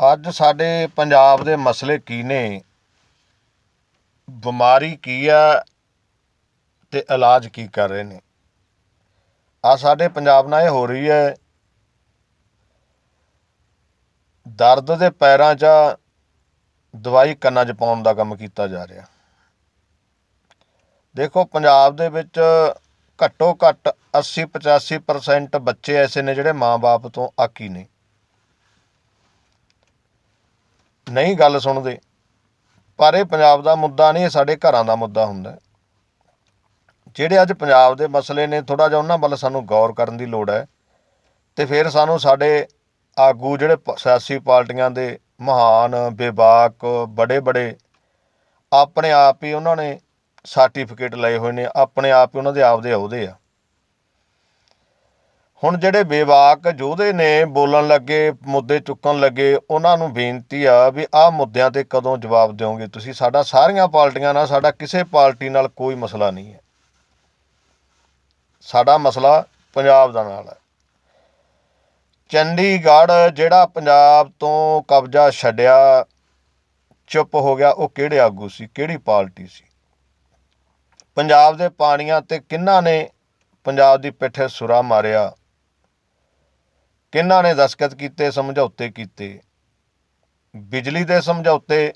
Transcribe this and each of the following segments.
ਅੱਜ ਸਾਡੇ ਪੰਜਾਬ ਦੇ ਮਸਲੇ ਕੀ ਨੇ? ਬਿਮਾਰੀ ਕੀ ਆ ਅਤੇ ਇਲਾਜ ਕੀ ਕਰ ਰਹੇ ਨੇ? ਆ ਸਾਡੇ ਪੰਜਾਬ ਨਾਲ ਇਹ ਹੋ ਰਹੀ ਹੈ, ਦਰਦ ਦੇ ਪੈਰਾਂ 'ਚ ਦਵਾਈ ਕੰਨਾਂ 'ਚ ਪਾਉਣ ਦਾ ਕੰਮ ਕੀਤਾ ਜਾ ਰਿਹਾ। ਦੇਖੋ, ਪੰਜਾਬ ਦੇ ਵਿੱਚ ਘੱਟੋ ਘੱਟ 80 85% ਬੱਚੇ ਐਸੇ ਨੇ ਜਿਹੜੇ ਮਾਂ-ਬਾਪ ਤੋਂ ਆਕੀ ਨੇ। ਨਹੀਂ ਗੱਲ ਸੁਣਦੇ। ਪਰ ਇਹ ਪੰਜਾਬ ਦਾ ਮੁੱਦਾ ਨਹੀਂ, ਇਹ ਸਾਡੇ ਘਰਾਂ ਦਾ ਮੁੱਦਾ ਹੁੰਦਾ। ਜਿਹੜੇ ਅੱਜ ਪੰਜਾਬ ਦੇ ਮਸਲੇ ਨੇ ਥੋੜਾ ਜਿਹਾ ਉਹਨਾਂ ਵੱਲ ਸਾਨੂੰ ਗੌਰ ਕਰਨ ਦੀ ਲੋੜ ਹੈ। ਤੇ ਫਿਰ ਸਾਨੂੰ ਸਾਡੇ ਆਗੂ ਜਿਹੜੇ ਪ- ਸਿਆਸੀ ਪਾਰਟੀਆਂ ਦੇ ਮਹਾਨ, ਬੇਬਾਕ ਬੜੇ ਬੜੇ ਆਪਣੇ ਆਪ ਹੀ ਉਹਨਾਂ ਨੇ ਸਰਟੀਫਿਕੇਟ ਲਏ ਹੋਏ ਨੇ, ਆਪਣੇ ਆਪ ਹੀ ਉਹਨਾਂ ਦੇ ਆਪਦੇ ਅਹੁਦੇ ਆ। ਹੁਣ ਜਿਹੜੇ ਬੇਵਾਕ ਯੋਧੇ ਨੇ ਬੋਲਣ ਲੱਗੇ, ਮੁੱਦੇ ਚੁੱਕਣ ਲੱਗੇ, ਉਹਨਾਂ ਨੂੰ ਬੇਨਤੀ ਆ ਵੀ ਆਹ ਮੁੱਦਿਆਂ ਤੇ ਕਦੋਂ ਜਵਾਬ ਦਿਓਗੇ ਤੁਸੀਂ? ਸਾਡਾ ਸਾਰੀਆਂ ਪਾਰਟੀਆਂ ਨਾਲ, ਸਾਡਾ ਕਿਸੇ ਪਾਰਟੀ ਨਾਲ ਕੋਈ ਮਸਲਾ ਨਹੀਂ ਹੈ। ਸਾਡਾ ਮਸਲਾ ਪੰਜਾਬ ਦਾ ਨਾਲ ਹੈ। ਚੰਡੀਗੜ੍ਹ ਜਿਹੜਾ ਪੰਜਾਬ ਤੋਂ ਕਬਜ਼ਾ ਛੱਡਿਆ, ਚੁੱਪ ਹੋ ਗਿਆ, ਉਹ ਕਿਹੜੇ ਆਗੂ ਸੀ? ਕਿਹੜੀ ਪਾਰਟੀ ਸੀ? ਪੰਜਾਬ ਦੇ ਪਾਣੀਆਂ ਤੇ ਕਿਹਨਾਂ ਨੇ ਪੰਜਾਬ ਦੀ ਪਿੱਠੇ ਸੁਰਾ ਮਾਰਿਆ? ਕਿਹਨਾਂ ਨੇ ਦਸਖਤ ਕੀਤੇ, ਸਮਝੌਤੇ ਕੀਤੇ? ਬਿਜਲੀ ਦੇ ਸਮਝੌਤੇ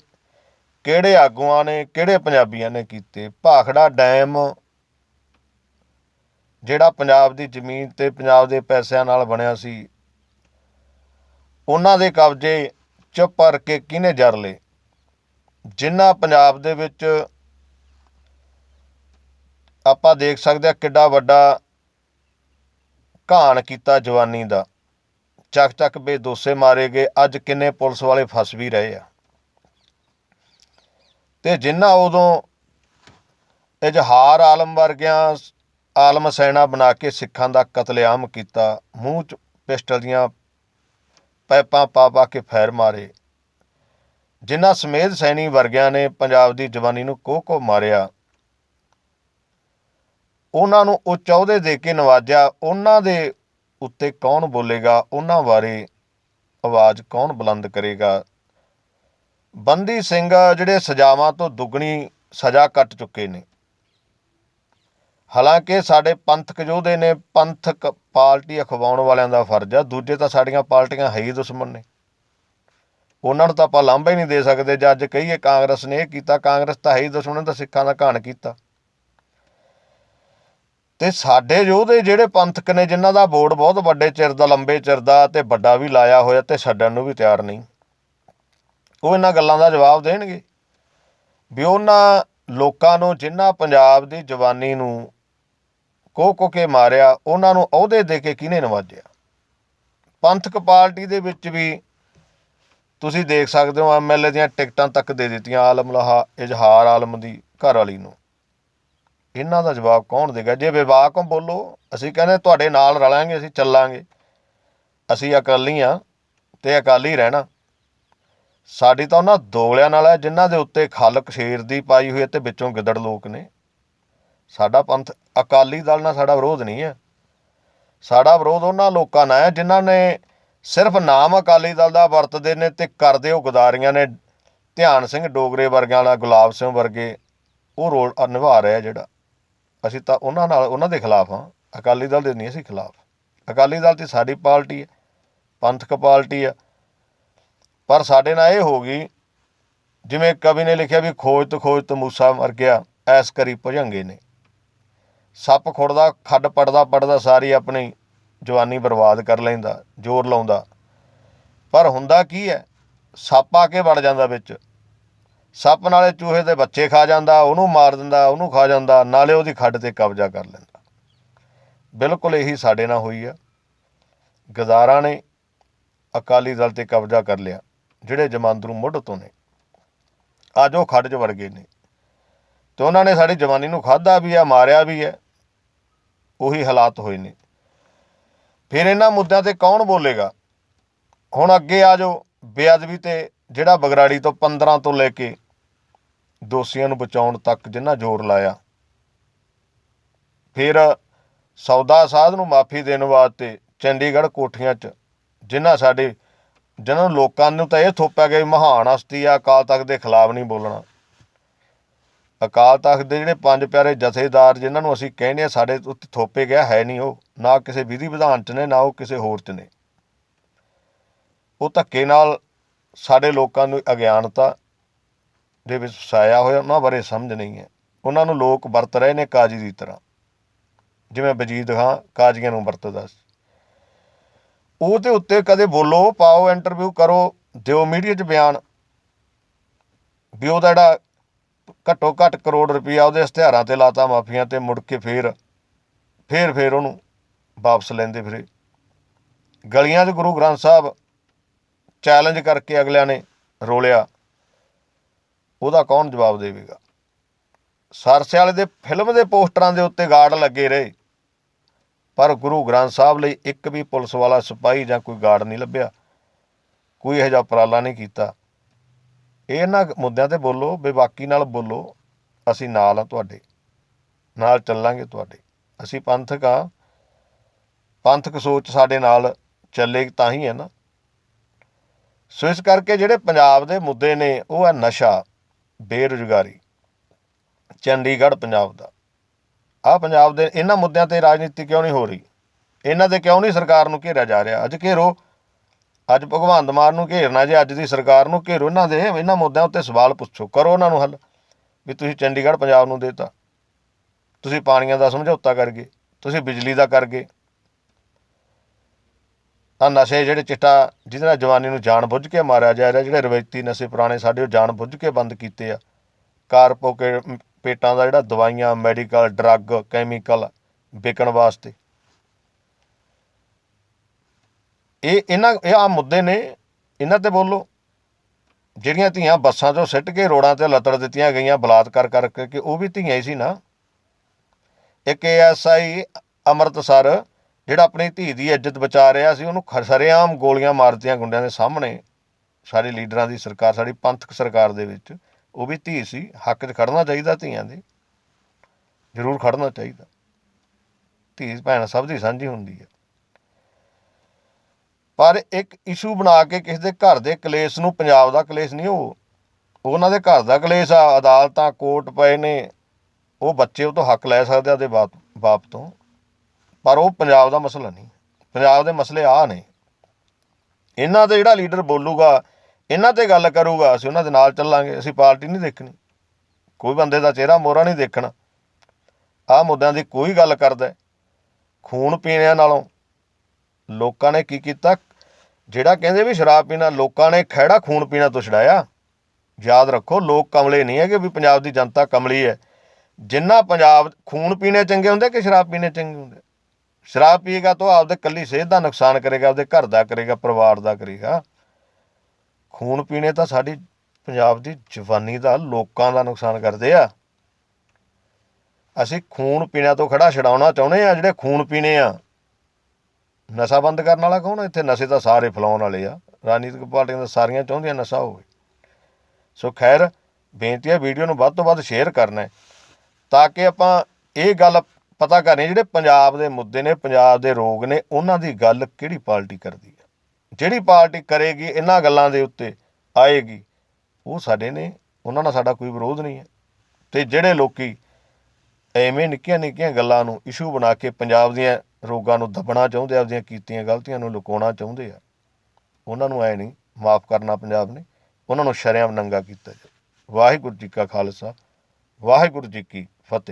ਕਿਹੜੇ ਆਗੂਆਂ ਨੇ, ਕਿਹੜੇ ਪੰਜਾਬੀਆਂ ਨੇ ਕੀਤੇ? ਭਾਖੜਾ ਡੈਮ, ਜਿਹੜਾ ਪੰਜਾਬ ਦੀ ਜ਼ਮੀਨ ਤੇ ਪੰਜਾਬ ਦੇ ਪੈਸਿਆਂ ਨਾਲ ਬਣਿਆ ਸੀ, ਉਹਨਾਂ ਦੇ ਕਬਜ਼ੇ ਚੁੱਪ ਕਰਕੇ ਕਿਹਨੇ ਜਰ ਲਏ? ਜਿਨ੍ਹਾਂ ਪੰਜਾਬ ਦੇ ਵਿੱਚ ਆਪਾਂ ਦੇਖ ਸਕਦੇ ਆ ਕਿੱਡਾ ਵੱਡਾ ਘਾਣ ਕੀਤਾ ਜਵਾਨੀ ਦਾ। ਚੱਕ ਚੱਕ ਬੇਦੋਸੇ ਮਾਰੇ ਗਏ। ਅੱਜ ਕਿੰਨੇ ਪੁਲਿਸ ਵਾਲੇ ਫਸ ਵੀ ਰਹੇ ਆ। ਤੇ ਜਿਨ੍ਹਾਂ ਉਦੋਂ ਇਜਹਾਰ ਆਲਮ ਵਰਗਿਆਂ ਆਲਮ ਸੈਨਾ ਬਣਾ ਕੇ ਸਿੱਖਾਂ ਦਾ ਕਤਲੇਆਮ ਕੀਤਾ, ਮੂੰਹ ਚ ਪਿਸਟਲ ਦੀਆਂ ਪੈਪਾਂ ਪਾ ਪਾ ਕੇ ਫੈਰ ਮਾਰੇ। ਜਿਨ੍ਹਾਂ ਸਮੇਧ ਸੈਣੀ ਵਰਗਿਆਂ ਨੇ ਪੰਜਾਬ ਦੀ ਜਵਾਨੀ ਨੂੰ ਕੋਹ ਕੋਹ ਮਾਰਿਆ। ਉਹਨਾਂ ਨੂੰ ਉਹ ਅਹੁਦੇ ਦੇ ਕੇ ਨਵਾਜਿਆ। ਉਹਨਾਂ ਦੇ ਉੱਤੇ ਕੌਣ ਬੋਲੇਗਾ, ਉਹਨਾਂ ਬਾਰੇ ਆਵਾਜ਼ ਕੌਣ ਬੁਲੰਦ ਕਰੇਗਾ? ਬੰਦੀ ਸਿੰਘ ਜਿਹੜੇ ਸਜ਼ਾਵਾਂ ਤੋਂ ਦੁੱਗਣੀ ਸਜ਼ਾ ਕੱਟ ਚੁੱਕੇ ਨੇ। ਹਾਲਾਂਕਿ ਸਾਡੇ ਪੰਥਕ ਯੋਧੇ ਨੇ ਪੰਥਕ ਪਾਰਟੀ ਅਖਵਾਉਣ ਵਾਲਿਆਂ ਦਾ ਫਰਜ਼ ਆ, ਦੂਜੇ ਤਾਂ ਸਾਡੀਆਂ ਪਾਰਟੀਆਂ ਹੈ ਹੀ ਦੁਸ਼ਮਣ ਨੇ। ਉਹਨਾਂ ਨੂੰ ਤਾਂ ਆਪਾਂ ਲਾਂਭਾ ਹੀ ਨਹੀਂ ਦੇ ਸਕਦੇ, ਜੇ ਅੱਜ ਕਹੀਏ ਕਾਂਗਰਸ ਨੇ ਇਹ ਕੀਤਾ, ਕਾਂਗਰਸ ਤਾਂ ਹੈ ਹੀ ਦੁਸ਼ਮਣ ਤਾਂ ਸਿੱਖਾਂ ਦਾ ਘਾਣ ਕੀਤਾ। ਤੇ ਸਾਡੇ ਯੋਧੇ ਜਿਹੜੇ ਪੰਥਕ ਨੇ, ਜਿਨ੍ਹਾਂ ਦਾ ਬੋਰਡ ਬਹੁਤ ਵੱਡੇ ਚਿਰ ਦਾ, ਲੰਬੇ ਚਿਰ ਦਾ ਤੇ ਵੱਡਾ ਵੀ ਲਾਇਆ ਹੋਇਆ ਤੇ ਛੱਡਣ ਨੂੰ ਵੀ ਤਿਆਰ ਨਹੀਂ, ਉਹ ਇਹਨਾਂ ਗੱਲਾਂ ਦਾ ਜਵਾਬ ਦੇਣਗੇ। ਵੀ ਉਹਨਾਂ ਲੋਕਾਂ ਨੂੰ, ਜਿਨ੍ਹਾਂ ਪੰਜਾਬ ਦੀ ਜਵਾਨੀ ਨੂੰ ਕੋ ਕੋਹ ਕੇ ਮਾਰਿਆ, ਉਹਨਾਂ ਨੂੰ ਅਹੁਦੇ ਦੇ ਕੇ ਕਿਹਨੇ ਨਵਾਜਿਆ? ਪੰਥਕ ਪਾਰਟੀ ਦੇ ਵਿੱਚ ਵੀ ਤੁਸੀਂ ਦੇਖ ਸਕਦੇ ਹੋ ਐਮਐਲਏ ਦੀਆਂ ਟਿਕਟਾਂ ਤੱਕ ਦੇ ਦਿੱਤੀਆਂ, ਆਲਮ ਲਹਾ ਇਜ਼ਹਾਰ ਆਲਮ ਦੀ ਘਰ ਵਾਲੀ ਨੂੰ। ਇਹਨਾਂ ਦਾ ਜਵਾਬ ਕੌਣ ਦੇਗਾ? ਜੇ ਵਿਵਾਕ ਬੋਲੋ, ਅਸੀਂ ਕਹਿੰਦੇ ਤੁਹਾਡੇ ਨਾਲ ਰਲਾਂਗੇ, ਅਸੀਂ ਚੱਲਾਂਗੇ। ਅਸੀਂ ਅਕਾਲੀ ਆ ਤੇ ਅਕਾਲੀ ਰਹਿਣਾ। ਸਾਡੀ ਤਾਂ ਉਹਨਾਂ ਦੋਗਲਿਆਂ ਨਾਲ ਹੈ, ਜਿਨ੍ਹਾਂ ਦੇ ਉੱਤੇ ਖੱਲ ਸ਼ੇਰ ਦੀ ਪਾਈ ਹੋਈ ਹੈ ਤੇ ਵਿੱਚੋਂ ਗਿੱਦੜ ਲੋਕ ਨੇ। ਸਾਡਾ ਪੰਥ ਅਕਾਲੀ ਦਲ ਨਾਲ ਸਾਡਾ ਵਿਰੋਧ ਨਹੀਂ ਹੈ। ਸਾਡਾ ਵਿਰੋਧ ਉਹਨਾਂ ਲੋਕਾਂ ਨਾਲ ਹੈ, ਜਿਨ੍ਹਾਂ ਨੇ ਸਿਰਫ ਨਾਮ ਅਕਾਲੀ ਦਲ ਦਾ ਵਰਤਦੇ ਨੇ ਤੇ ਕਰਦੇ ਉਹ ਗਦਾਰੀਆਂ ਨੇ। ਧਿਆਨ ਸਿੰਘ ਡੋਗਰੇ ਵਰਗਿਆਂ ਵਾਲਾ, ਗੁਲਾਬ ਸਿੰਘ ਵਰਗੇ, ਉਹ ਰੋਲ ਨਿਭਾ ਰਿਹਾ ਜਿਹੜਾ। ਅਸੀਂ ਤਾਂ ਉਹਨਾਂ ਨਾਲ, ਉਹਨਾਂ ਦੇ ਖਿਲਾਫ ਹਾਂ। ਅਕਾਲੀ ਦਲ ਦੇ ਨਹੀਂ ਅਸੀਂ ਖਿਲਾਫ। ਅਕਾਲੀ ਦਲ ਤੇ ਸਾਡੀ ਪਾਰਟੀ ਹੈ, ਪੰਥਕ ਪਾਰਟੀ ਆ ਪਰ ਸਾਡੇ ਨਾਲ ਇਹ ਹੋ ਗਈ, ਜਿਵੇਂ ਕਵੀ ਨੇ ਲਿਖਿਆ ਵੀ ਖੋਜ ਤੋਂ ਖੋਜ ਤੋਂ ਮੂਸਾ ਮਰ ਗਿਆ, ਐਸ ਕਰੀ ਭੁਜੰਗੇ ਨੇ। ਸੱਪ ਖੁੜਦਾ, ਖੱਡ ਪੜਦਾ ਪੜਦਾ, ਸਾਰੀ ਆਪਣੀ ਜਵਾਨੀ ਬਰਬਾਦ ਕਰ ਲੈਂਦਾ, ਜ਼ੋਰ ਲਾਉਂਦਾ। ਪਰ ਹੁੰਦਾ ਕੀ ਹੈ, ਸੱਪ ਆ ਕੇ ਵੜ ਜਾਂਦਾ ਵਿੱਚ। ਸੱਪ ਨਾਲੇ ਚੂਹੇ ਦੇ ਬੱਚੇ ਖਾ ਜਾਂਦਾ, ਉਹਨੂੰ ਮਾਰ ਦਿੰਦਾ, ਉਹਨੂੰ ਖਾ ਜਾਂਦਾ, ਨਾਲੇ ਉਹਦੀ ਖੱਡ ਤੇ ਕਬਜ਼ਾ ਕਰ ਲੈਂਦਾ। ਬਿਲਕੁਲ ਇਹੀ ਸਾਡੇ ਨਾਲ ਹੋਈ ਆ। ਗਦਾਰਾਂ ਨੇ ਅਕਾਲੀ ਦਲ ਤੇ ਕਬਜ਼ਾ ਕਰ ਲਿਆ, ਜਿਹੜੇ ਜਮਾਂਦਰੂ ਮੁੱਢ ਤੋਂ ਨੇ। ਅੱਜ ਉਹ ਖੱਡ 'ਚ ਵੜ ਗਏ ਨੇ। ਤੇ ਉਹਨਾਂ ਨੇ ਸਾਡੀ ਜਵਾਨੀ ਨੂੰ ਖਾਦਾ ਵੀ ਆ, ਮਾਰਿਆ ਵੀ ਹੈ ਉਹੀ ਹਾਲਾਤ ਹੋਏ ਨੇ। ਫਿਰ ਇਹਨਾਂ ਮੁੱਦਿਆਂ ਤੇ ਕੌਣ ਬੋਲੇਗਾ? ਹੁਣ ਅੱਗੇ ਆ ਜਾਓ, ਬੇਅਦਬੀ ਤੇ ਜਿਹੜਾ ਬਗਰਾੜੀ ਤੋਂ 15 ਤੋਂ ਲੈ ਕੇ ਦੋਸ਼ੀਆਂ ਨੂੰ ਬਚਾਉਣ ਤੱਕ ਜਿੰਨਾ ਜ਼ੋਰ ਲਾਇਆ। ਫਿਰ ਸੌਦਾ ਸਾਧ ਨੂੰ ਮਾਫੀ ਦੇਣ ਵਾਸਤੇ ਚੰਡੀਗੜ੍ਹ ਕੋਠੀਆਂ 'ਚ ਜਿਨ੍ਹਾਂ ਸਾਡੇ ਜਿਹਨਾਂ ਨੂੰ ਲੋਕਾਂ ਨੂੰ ਤਾਂ ਇਹ ਥੋਪਿਆ ਗਿਆ ਮਹਾਨ ਹਸਤੀ ਆ, ਅਕਾਲ ਤਖਤ ਦੇ ਖਿਲਾਫ ਨਹੀਂ ਬੋਲਣਾ। ਅਕਾਲ ਤਖਤ ਦੇ ਜਿਹੜੇ ਪੰਜ ਪਿਆਰੇ ਜਥੇਦਾਰ ਜਿਨ੍ਹਾਂ ਨੂੰ ਅਸੀਂ ਕਹਿੰਦੇ ਆ ਸਾਡੇ ਉੱਤੇ ਥੋਪੇ ਗਿਆ ਹੈ ਨਹੀਂ ਉਹ, ਨਾ ਕਿਸੇ ਵਿਧੀ ਵਿਧਾਨ ਚ ਨੇ, ਨਾ ਉਹ ਕਿਸੇ ਹੋਰ ਚ ਨੇ। ਉਹ ਧੱਕੇ ਨਾਲ ਸਾਡੇ ਲੋਕਾਂ ਨੂੰ ਅਗਿਆਨਤਾ ਦੇ ਵਿੱਚ ਫਸਾਇਆ ਹੋਇਆ, ਉਹਨਾਂ ਬਾਰੇ ਸਮਝ ਨਹੀਂ ਹੈ। ਉਹਨਾਂ ਨੂੰ ਲੋਕ ਵਰਤ ਰਹੇ ਨੇ ਕਾਜੀ ਦੀ ਤਰ੍ਹਾਂ। ਜਿਵੇਂ ਵਜੀਦ ਖਾਂ ਕਾਜੀਆਂ ਨੂੰ ਵਰਤਦਾ ਸੀ। ਉਹਦੇ ਉੱਤੇ ਕਦੇ ਬੋਲੋ, ਪਾਓ ਇੰਟਰਵਿਊ ਕਰੋ, ਦਿਓ ਮੀਡੀਆ 'ਚ ਬਿਆਨ। ਵੀ ਉਹਦਾ ਜਿਹੜਾ ਘੱਟੋ ਘੱਟ ਕਰੋੜ ਰੁਪਈਆ ਉਹਦੇ ਇਸ਼ਤਿਹਾਰਾਂ ਤੇ ਲਾਤਾ ਮਾਫੀਆਂ ਤੇ ਮੁੜ ਕੇ ਫੇਰ ਫੇਰ ਫੇਰ ਉਹਨੂੰ ਵਾਪਸ ਲੈਂਦੇ ਫਿਰੇ। ਗਲੀਆਂ 'ਚ ਗੁਰੂ ਗ੍ਰੰਥ ਸਾਹਿਬ ਚੈਲੰਜ ਕਰਕੇ ਅਗਲਿਆਂ ਨੇ ਰੋਲਿਆ। ਉਹਦਾ ਕੌਣ ਜਵਾਬ ਦੇਵੇਗਾ? ਸਰਸੇ ਵਾਲੇ ਦੇ ਫਿਲਮ ਦੇ ਪੋਸਟਰਾਂ ਦੇ ਉੱਤੇ ਗਾਰਡ ਲੱਗੇ ਰਹੇ। ਪਰ ਗੁਰੂ ਗ੍ਰੰਥ ਸਾਹਿਬ ਲਈ ਇੱਕ ਵੀ ਪੁਲਿਸ ਵਾਲਾ ਸਿਪਾਹੀ ਜਾਂ ਕੋਈ ਗਾਰਡ ਨਹੀਂ ਲੱਭਿਆ। ਕੋਈ ਇਹੋ ਜਿਹਾ ਉਪਰਾਲਾ ਨਹੀਂ ਕੀਤਾ। ਇਹਨਾਂ ਮੁੱਦਿਆਂ ਤੇ ਬੋਲੋ ਬੇਬਾਕੀ ਨਾਲ ਬੋਲੋ, ਅਸੀਂ ਨਾਲ ਆ ਤੁਹਾਡੇ। ਨਾਲ ਚੱਲਾਂਗੇ ਤੁਹਾਡੇ। ਅਸੀਂ ਪੰਥਕ ਆ ਪੰਥਕ ਸੋਚ ਸਾਡੇ ਨਾਲ ਚੱਲੇ ਤਾਂ ਹੀ ਹੈ ਨਾ। ਸੋ ਇਸ ਕਰਕੇ ਜਿਹੜੇ ਪੰਜਾਬ ਦੇ ਮੁੱਦੇ ਨੇ, ਉਹ ਹੈ ਨਸ਼ਾ। ਬੇਰੁਜ਼ਗਾਰੀ। ਚੰਡੀਗੜ੍ਹ ਪੰਜਾਬ ਦਾ। ਆ ਪੰਜਾਬ ਦੇ ਇਹਨਾਂ ਮੁੱਦਿਆਂ ਤੇ ਰਾਜਨੀਤੀ ਕਿਉਂ ਨਹੀਂ ਹੋ ਰਹੀ? ਇਹਨਾਂ ਤੇ ਕਿਉਂ ਨਹੀਂ ਸਰਕਾਰ ਨੂੰ ਘੇਰਿਆ ਜਾ ਰਿਹਾ? ਅੱਜ ਘੇਰੋ। ਅੱਜ ਭਗਵੰਤ ਮਾਨ ਨੂੰ ਘੇਰਨਾ ਜੇ ਅੱਜ ਦੀ ਸਰਕਾਰ ਨੂੰ ਘੇਰੋ, ਇਹਨਾਂ ਦੇ, ਇਹਨਾਂ ਮੁੱਦਿਆਂ ਉੱਤੇ ਸਵਾਲ ਪੁੱਛੋ। ਕਰੋ ਉਹਨਾਂ ਨੂੰ ਹੱਲ। ਵੀ ਤੁਸੀਂ ਚੰਡੀਗੜ੍ਹ ਪੰਜਾਬ ਨੂੰ ਦੇਤਾ। ਤੁਸੀਂ ਪਾਣੀਆਂ ਦਾ ਸਮਝੌਤਾ ਕਰ ਗਏ। ਤੁਸੀਂ ਬਿਜਲੀ ਦਾ ਕਰ ਗਏ। ਤਾਂ ਨਸ਼ੇ ਜਿਹੜੇ ਚਿੱਟਾ ਜਿਹਦੇ ਨਾਲ ਜਵਾਨੀ ਨੂੰ ਜਾਣ ਬੁੱਝ ਕੇ ਮਾਰਿਆ ਜਾ ਰਿਹਾ, ਜਿਹੜੇ ਰਵਾਇਤੀ ਨਸ਼ੇ ਪੁਰਾਣੇ ਸਾਡੇ ਉਹ ਜਾਣ ਬੁੱਝ ਕੇ ਬੰਦ ਕੀਤੇ ਆ। ਕਾਰਪੋਕੇ ਪੇਟਾਂ ਦਾ ਜਿਹੜਾ ਦਵਾਈਆਂ, ਮੈਡੀਕਲ, ਡਰੱਗ, ਕੈਮੀਕਲ ਵਿਕਣ ਵਾਸਤੇ। ਇਹ ਇਹਨਾਂ, ਇਹ ਆ ਮੁੱਦੇ ਨੇ, ਇਹਨਾਂ ਤੇ ਬੋਲੋ। ਜਿਹੜੀਆਂ ਧੀਆਂ ਬੱਸਾਂ 'ਚੋਂ ਸਿੱਟ ਕੇ ਰੋਡਾਂ ਤੇ ਲਤੜ ਦਿੱਤੀਆਂ ਗਈਆਂ ਬਲਾਤਕਾਰ ਕਰਕੇ, ਕਿ ਉਹ ਵੀ ਧੀਆਂ ਹੀ ਸੀ ਨਾ। ਇੱਕ ਐਸਆਈ ਅੰਮ੍ਰਿਤਸਰ ਜਿਹੜਾ ਆਪਣੀ ਧੀ ਦੀ ਇੱਜ਼ਤ ਬਚਾ ਰਿਹਾ ਸੀ, ਉਹਨੂੰ ਖਸਰੇਆਮ ਗੋਲੀਆਂ ਮਾਰਤੀਆਂ ਗੁੰਡਿਆਂ ਦੇ ਸਾਹਮਣੇ, ਸਾਰੇ ਲੀਡਰਾਂ ਦੀ ਸਰਕਾਰ ਸਾਡੀ ਪੰਥਕ ਸਰਕਾਰ ਦੇ ਵਿੱਚ, ਉਹ ਵੀ ਧੀ ਸੀ, ਹੱਕ 'ਚ ਖੜਨਾ ਚਾਹੀਦਾ ਧੀਆਂ ਦੇ। ਜ਼ਰੂਰ ਖੜਨਾ ਚਾਹੀਦਾ। ਧੀ, ਭੈਣ ਸਭ ਦੀ ਸਾਂਝੀ ਹੁੰਦੀ ਹੈ। ਪਰ ਇੱਕ ਇਸ਼ੂ ਬਣਾ ਕੇ ਕਿਸੇ ਦੇ ਘਰ ਦੇ ਕਲੇਸ਼ ਨੂੰ, ਪੰਜਾਬ ਦਾ ਕਲੇਸ਼ ਨਹੀਂ, ਉਹ, ਉਹਨਾਂ ਦੇ ਘਰ ਦਾ ਕਲੇਸ਼ ਆ, ਅਦਾਲਤਾਂ, ਕੋਰਟ ਪਏ ਨੇ, ਉਹ ਬੱਚੇ ਉਹ ਤੋਂ ਹੱਕ ਲੈ ਸਕਦੇ ਆ ਉਹਦੇ ਬਾਪ ਬਾਪ ਤੋਂ। ਪਰ ਉਹ ਪੰਜਾਬ ਦਾ ਮਸਲਾ ਨਹੀਂ। ਪੰਜਾਬ ਦੇ ਮਸਲੇ ਆ ਨੇ। ਇਹਨਾਂ ਦੇ ਜਿਹੜਾ ਲੀਡਰ ਬੋਲੂਗਾ, ਇਹਨਾਂ ਤੇ ਗੱਲ ਕਰੂਗਾ, ਅਸੀਂ ਉਹਨਾਂ ਦੇ ਨਾਲ ਚੱਲਾਂਗੇ, ਅਸੀਂ ਪਾਰਟੀ ਨਹੀਂ ਦੇਖਣੀ। ਕੋਈ ਬੰਦੇ ਦਾ ਚਿਹਰਾ ਮੋਹਰਾ ਨਹੀਂ ਦੇਖਣਾ। ਆਹ ਮੁੱਦਿਆਂ ਦੀ ਕੋਈ ਗੱਲ ਕਰਦਾ ਖੂਨ ਪੀਣਿਆਂ ਨਾਲੋਂ ਲੋਕਾਂ ਨੇ ਕੀ ਕੀਤਾ? ਜਿਹੜਾ ਕਹਿੰਦੇ ਵੀ ਸ਼ਰਾਬ ਪੀਣਾ, ਲੋਕਾਂ ਨੇ ਖਹਿੜਾ ਖੂਨ ਪੀਣਾ ਤੋਂ ਛਡਾਇਆ। ਯਾਦ ਰੱਖੋ, ਲੋਕ ਕਮਲੇ ਨਹੀਂ ਹੈਗੇ ਵੀ ਪੰਜਾਬ ਦੀ ਜਨਤਾ ਕਮਲੀ ਹੈ। ਜਿੰਨਾ ਪੰਜਾਬ ਖੂਨ ਪੀਣੇ ਚੰਗੇ ਹੁੰਦੇ ਕਿ ਸ਼ਰਾਬ ਪੀਣੇ ਚੰਗੇ ਹੁੰਦੇ? ਸ਼ਰਾਬ ਪੀਏਗਾ ਤਾਂ ਆਪਦੇ ਕੱਲੀ ਸਿਹਤ ਦਾ ਨੁਕਸਾਨ ਕਰੇਗਾ, ਆਪਦੇ ਘਰ ਦਾ ਕਰੇਗਾ, ਪਰਿਵਾਰ ਦਾ ਕਰੇਗਾ। ਖੂਨ ਪੀਣੇ ਤਾਂ ਸਾਡੀ ਪੰਜਾਬ ਦੀ ਜਵਾਨੀ ਦਾ ਲੋਕਾਂ ਦਾ ਨੁਕਸਾਨ ਕਰਦੇ ਆ। ਅਸੀਂ ਖੂਨ ਪੀਣਾ ਤੋਂ ਖੜਾ ਛਡਾਉਣਾ ਚਾਹੁੰਦੇ ਆ, ਜਿਹੜੇ ਖੂਨ ਪੀਣੇ ਆ। ਨਸ਼ਾ ਬੰਦ ਕਰਨ ਵਾਲਾ ਕੌਣ ਇੱਥੇ ਨਸ਼ੇ ਤਾਂ ਸਾਰੇ ਫੈਲਾਉਣ ਵਾਲੇ ਆ। ਰਾਜਨੀਤਿਕ ਪਾਰਟੀਆਂ ਤਾਂ ਸਾਰੀਆਂ ਚਾਹੁੰਦੀਆਂ ਨਸ਼ਾ ਹੋਵੇ। ਸੋ ਖੈਰ, ਬੇਨਤੀ ਹੈ ਵੀਡੀਓ ਨੂੰ ਵੱਧ ਤੋਂ ਵੱਧ ਸ਼ੇਅਰ ਕਰਨਾ ਤਾਂ ਕਿ ਆਪਾਂ ਇਹ ਗੱਲ ਪਤਾ ਕਰੀਏ ਜਿਹੜੇ ਪੰਜਾਬ ਦੇ ਮੁੱਦੇ ਨੇ, ਪੰਜਾਬ ਦੇ ਰੋਗ ਨੇ, ਉਹਨਾਂ ਦੀ ਗੱਲ ਕਿਹੜੀ ਪਾਰਟੀ ਕਰਦੀ ਹੈ? ਜਿਹੜੀ ਪਾਰਟੀ ਕਰੇਗੀ, ਇਹਨਾਂ ਗੱਲਾਂ ਦੇ ਉੱਤੇ ਆਏਗੀ, ਉਹ ਸਾਡੇ ਨੇ, ਉਹਨਾਂ ਨਾਲ ਸਾਡਾ ਕੋਈ ਵਿਰੋਧ ਨਹੀਂ ਹੈ। ਤੇ ਜਿਹੜੇ ਲੋਕੀ ਐਵੇਂ ਨਿੱਕੀਆਂ ਨਿੱਕੀਆਂ ਗੱਲਾਂ ਨੂੰ ਇਸ਼ੂ ਬਣਾ ਕੇ ਪੰਜਾਬ ਦੀਆਂ ਰੋਗਾਂ ਨੂੰ ਦੱਬਣਾ ਚਾਹੁੰਦੇ ਆ, ਆਪਦੀਆਂ ਕੀਤੀਆਂ ਗਲਤੀਆਂ ਨੂੰ ਲੁਕਾਉਣਾ ਚਾਹੁੰਦੇ ਆ, ਉਹਨਾਂ ਨੂੰ ਐ ਨਹੀਂ, ਮਾਫ ਕਰਨਾ ਪੰਜਾਬ ਨੇ, ਉਹਨਾਂ ਨੂੰ ਸ਼ਰੇਆਮ ਨੰਗਾ ਕੀਤਾ ਜਾਵੇ। ਵਾਹਿਗੁਰੂ ਜੀ ਕਾ ਖਾਲਸਾ, ਵਾਹਿਗੁਰੂ ਜੀ ਕੀ ਫਤਿਹ।